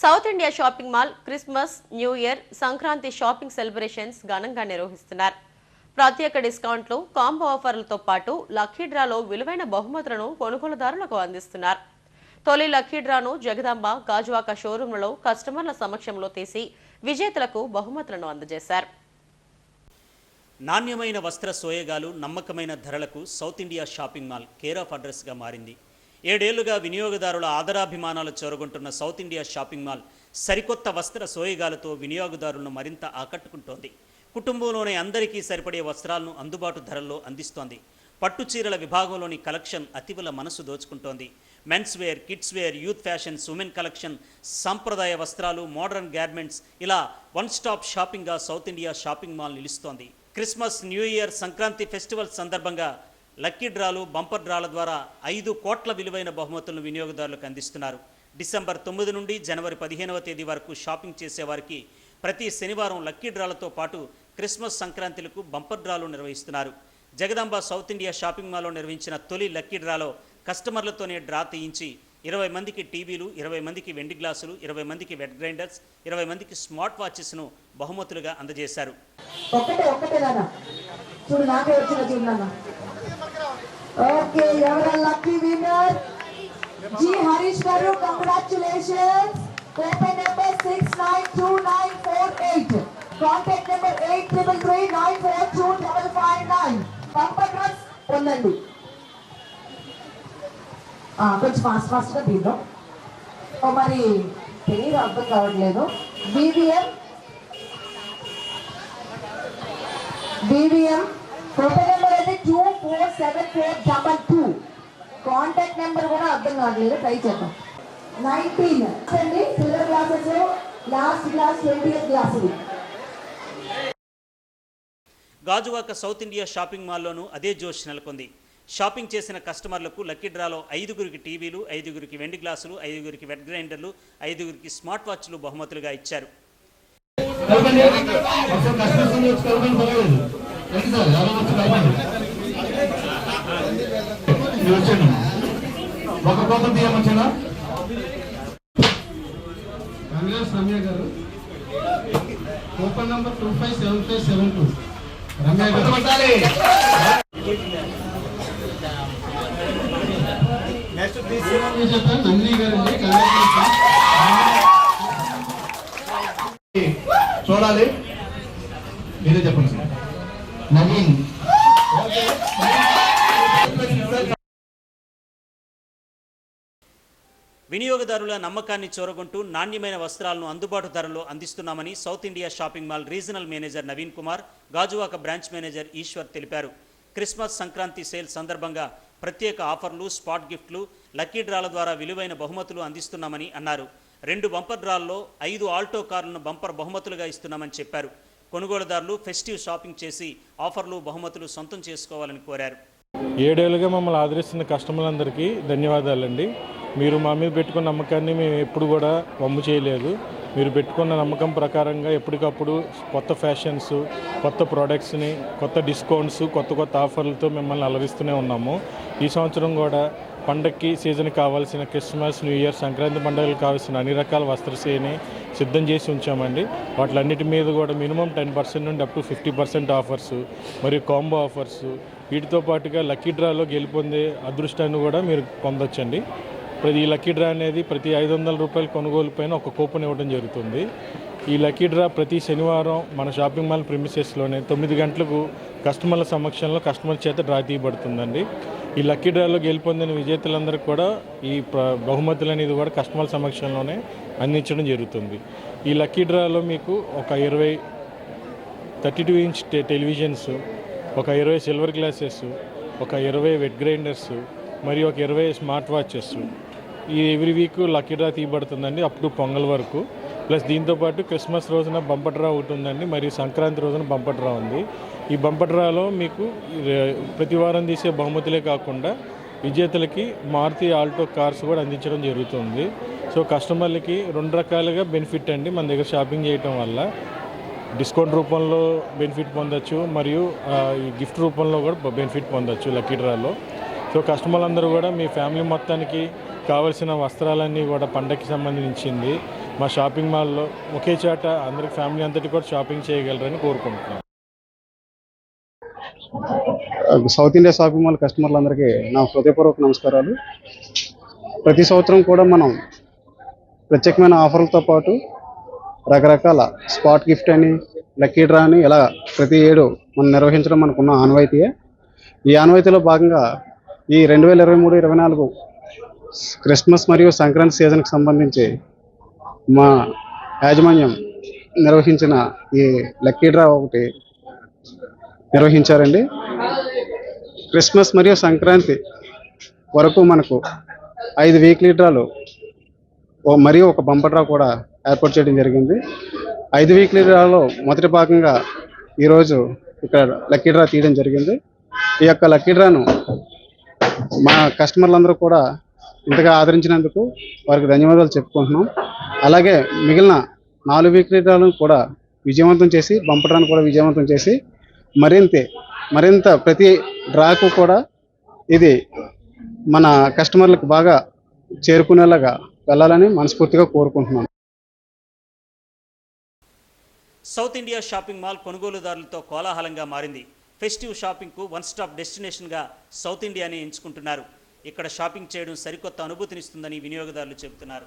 South India shopping mall Christmas New Year Sankranti shopping celebrations ఘనంగా నిర్వహిస్తున్నారు. ప్రత్యేక డిస్కౌంట్లు కాంబో ఆఫర్లతో పాటు లక్కీ డ్రాలో విలువైన బహుమతులను కొనుగోలుదారులకు అందిస్తున్నారు. తొలి లక్కీ డ్రాను జగదాంబ గాజువాక షోరూంలలో కస్టమర్ల సమక్షంలో తీసి విజేతలకు బహుమతులను అందజేశారు. నాణ్యమైన వస్త్ర సోయగాలు నమ్మకమైన ధరలకు South India shopping mall care of అడ్రస్గా మారింది. ఏడేళ్ళుగా వినియోగదారుల ఆదరాభిమానాలు చేరగొంటున్న సౌత్ ఇండియా షాపింగ్ మాల్ సరికొత్త వస్త్ర సోయగాలతో వినియోగదారులను మరింత ఆకట్టుకుంటోంది. కుటుంబంలోని అందరికీ సరిపడే వస్త్రాలను అందుబాటు ధరల్లో అందిస్తోంది. పట్టు చీరల విభాగంలోని కలెక్షన్ అతివల మనసు దోచుకుంటోంది. Mens wear kids wear youth fashions women collection సాంప్రదాయ వస్త్రాలు మోడర్న్ గార్మెంట్స్ ఇలా వన్ స్టాప్ షాపింగ్గా సౌత్ ఇండియా షాపింగ్ మాల్ నిలుస్తోంది. Christmas New Year Sankranti festival సందర్భంగా లక్కీ డ్రాలు బంపర్ డ్రాల ద్వారా ఐదు కోట్ల విలువైన బహుమతులను వినియోగదారులకు అందిస్తున్నారు. డిసెంబర్ తొమ్మిది నుండి జనవరి పదిహేనవ తేదీ వరకు షాపింగ్ చేసేవారికి ప్రతి శనివారం లక్కీ డ్రాలతో పాటు క్రిస్మస్ సంక్రాంతిలకు బంపర్ డ్రాలు నిర్వహిస్తున్నారు. జగదాంబ సౌత్ ఇండియా షాపింగ్ మాల్లో నిర్వహించిన తొలి లక్కీ డ్రాలో కస్టమర్లతోనే డ్రా తీయించి ఇరవై మందికి టీవీలు ఇరవై మందికి వెండి గ్లాసులు ఇరవై మందికి వెట్ గ్రైండర్స్ ఇరవై మందికి స్మార్ట్ వాచెస్ను బహుమతులుగా అందజేశారు. ఓకే ఎవరు లక్కీ విన్నర్ జీ హరీష్ గారు congratulations paper number six nine two nine four eight contact number eight triple three nine four two double five nine bumper పొందండి. కొంచెం ఫాస్ట్ ఫాస్ట్గా తీద్దాం మరి తెలియదు అర్థం కావట్లేదు. BVM BVM profile seven four double two contact number కూడా అర్థం కావట్లేదు. ట్రై చేద్దాం. నైన్టీన్ అండి silver glasses last glass twenty eight గ్లాసులు గాజువాక సౌత్ ఇండియా షాపింగ్ మాల్లోనూ అదే జోష్ నెలకొంది. షాపింగ్ చేసిన కస్టమర్లకు లక్కీ డ్రాలో ఐదుగురికి టీవీలు ఐదుగురికి వెండి గ్లాసులు ఐదుగురికి వెట్ గ్రైండర్లు ఐదుగురికి స్మార్ట్ వాచ్లు బహుమతులుగా ఇచ్చారు. కలపండి. ఒకసారి కస్టమర్స్ వచ్చి కలపండి. పర్వాలేదు. రండి సార్. ఎవరైనా వచ్చి కలపండి. వచ్చాను ఒక కోపం తీయమొచ్చానా కంగ్రాట్స్ రమ్య గారు. Coupon number two five seven five seven two. Ramya గారు. చెప్పాను నందిని గారు అండి. చూడాలి. మీరే చెప్పండి. సార్ నవీన్ వినియోగదారుల నమ్మకాన్ని చొరగొంటూ నాణ్యమైన వస్త్రాలను అందుబాటు ధరలో అందిస్తున్నామని South India shopping mall regional manager Naveen Kumar Gajuwaka branch manager Eshwar తెలిపారు. క్రిస్మస్ సంక్రాంతి సేల్ సందర్భంగా ప్రత్యేక ఆఫర్లు స్పాట్ గిఫ్ట్లు లక్కీ డ్రాల ద్వారా విలువైన బహుమతులు అందిస్తున్నామని అన్నారు. రెండు బంపర్ డ్రాల్లో ఐదు ఆల్టో కార్లను బంపర్ బహుమతులుగా ఇస్తున్నామని చెప్పారు. కొనుగోలుదారులు ఫెస్టివ్ షాపింగ్ చేసి ఆఫర్లు బహుమతులు సొంతం చేసుకోవాలని కోరారు. ఏడేళ్ళుగా మమ్మల్ని ఆదరిస్తున్న కస్టమర్లందరికీ ధన్యవాదాలండి. మీరు మా మీద పెట్టుకున్న నమ్మకాన్ని మేము ఎప్పుడు కూడా వమ్ము చేయలేదు. మీరు పెట్టుకున్న నమ్మకం ప్రకారంగా ఎప్పటికప్పుడు కొత్త ఫ్యాషన్స్ కొత్త ప్రోడక్ట్స్ని కొత్త డిస్కౌంట్స్ కొత్త కొత్త ఆఫర్లతో మిమ్మల్ని అలరిస్తూనే ఉన్నాము. ఈ సంవత్సరం కూడా పండక్కి సీజన్కి కావాల్సిన క్రిస్మస్ న్యూ ఇయర్ సంక్రాంతి పండుగలకు కావాల్సిన అన్ని రకాల వస్త్రశ్రేణి సిద్ధం చేసి ఉంచామండి. వాటిలన్నిటి మీద కూడా మినిమం టెన్ పర్సెంట్ నుండి up to fifty percent offers మరియు కాంబో ఆఫర్స్. వీటితో పాటుగా లక్కీ డ్రాలో గెలుపొందే అదృష్టాన్ని కూడా మీరు పొందొచ్చండి. ప్రతి ఈ లక్కీ డ్రా అనేది ప్రతి ఐదు వందల రూపాయల కొనుగోలు పైన ఒక కూపన్ ఇవ్వడం జరుగుతుంది. ఈ లక్కీ డ్రా ప్రతి శనివారం మన షాపింగ్ మాల్ ప్రిమిసెస్లోనే తొమ్మిది గంటలకు కస్టమర్ల సమక్షంలో కస్టమర్ చేత డ్రా తీయబడుతుందండి. ఈ లక్కీ డ్రాలో గెలుపొందిన విజేతలందరికీ కూడా ఈ బహుమతులు అనేది కూడా కస్టమర్ సమక్షంలోనే అందించడం జరుగుతుంది. ఈ లక్కీ డ్రాలో మీకు ఒక ఇరవై థర్టీ టూ ఇంచ్ టె- టెలివిజన్స్ ఒక ఇరవై సిల్వర్ గ్లాసెస్ ఒక ఇరవై వెట్ గ్రైండర్స్ మరియు ఒక ఇరవై స్మార్ట్ వాచెస్ ఈ ఎవ్రీ వీక్ లక్కీ డ్రా తీయబడుతుందండి అప్ టు పొంగల్ వరకు. ప్లస్ దీంతోపాటు క్రిస్మస్ రోజున బంపర్ డ్రా ఒకటి ఉందండి మరియు సంక్రాంతి రోజున బంపర్ డ్రా ఉంది. ఈ బంపర్ డ్రాలో మీకు ప్రతి వారం తీసే బహుమతులే కాకుండా విజేతలకి మారుతి ఆల్టో కార్స్ కూడా అందించడం జరుగుతుంది. సో కస్టమర్లకి రెండు రకాలుగా బెనిఫిట్ అండి మన దగ్గర షాపింగ్ చేయటం వల్ల. డిస్కౌంట్ రూపంలో బెనిఫిట్ పొందొచ్చు మరియు ఈ గిఫ్ట్ రూపంలో కూడా బెనిఫిట్ పొందొచ్చు లక్కీ డ్రాలో. సో కస్టమర్లు అందరూ కూడా మీ ఫ్యామిలీ మొత్తానికి కావలసిన వస్త్రాలన్నీ కూడా పండగకి సంబంధించింది. మా షాపింగ్ మాల్లో ఒకే చాట అందరికి ఫ్యామిలీ అంతటి కూడా షాపింగ్ చేయగలరని కోరుకుంటున్నాను సౌత్ ఇండియా షాపింగ్ మాల్ కస్టమర్లందరికీ నా హృదయపూర్వక నమస్కారాలు. ప్రతి సంవత్సరం కూడా మనం ప్రత్యేకమైన ఆఫర్లతో పాటు రకరకాల స్పాట్ గిఫ్ట్ అని లక్కీ డ్రా అని ఇలా ప్రతి ఏడు మనం నిర్వహించడం మనకున్న ఆనవాయితీయే. ఈ ఆనవాయితీలో భాగంగా ఈ రెండు వేల ఇరవై మూడు ఇరవై నాలుగు క్రిస్మస్ మరియు సంక్రాంతి సీజన్కి సంబంధించి మా యాజమాన్యం నిర్వహించిన ఈ లక్కీ డ్రా ఒకటి నిర్వహించారండి. క్రిస్మస్ మరియు సంక్రాంతి వరకు మనకు ఐదు వీక్లీ డ్రాలు ఓ మరియు ఒక బంపర్ డ్రా కూడా ఏర్పాటు చేయడం జరిగింది. ఐదు వీక్లీ డ్రాలో మొదటి భాగంగా ఈరోజు ఇక్కడ లక్కీ డ్రా తీయడం జరిగింది. ఈ యొక్క లక్కీ డ్రాను మా కస్టమర్లందరూ కూడా ఇంతగా ఆదరించినందుకు వారికి ధన్యవాదాలు చెప్పుకుంటున్నాం. అలాగే మిగిలిన నాలుగు విక్రేతలను కూడా విజయవంతం చేసి పంపడానికి కూడా విజయవంతం చేసి మరింత మరింత ప్రతి డ్రాకు కూడా ఇది మన కస్టమర్లకు బాగా చేరుకునేలాగా వెళ్ళాలని మనస్ఫూర్తిగా కోరుకుంటున్నాను సౌత్ ఇండియా షాపింగ్ మాల్ కొనుగోలుదారులతో కోలాహలంగా మారింది. ఫెస్టివ్ షాపింగ్కు వన్ స్టాప్ డెస్టినేషన్గా సౌత్ ఇండియాని ఎంచుకుంటున్నారు. ఇక్కడ షాపింగ్ చేయడం సరికొత్త అనుభూతినిస్తుందని వినియోగదారులు చెబుతున్నారు.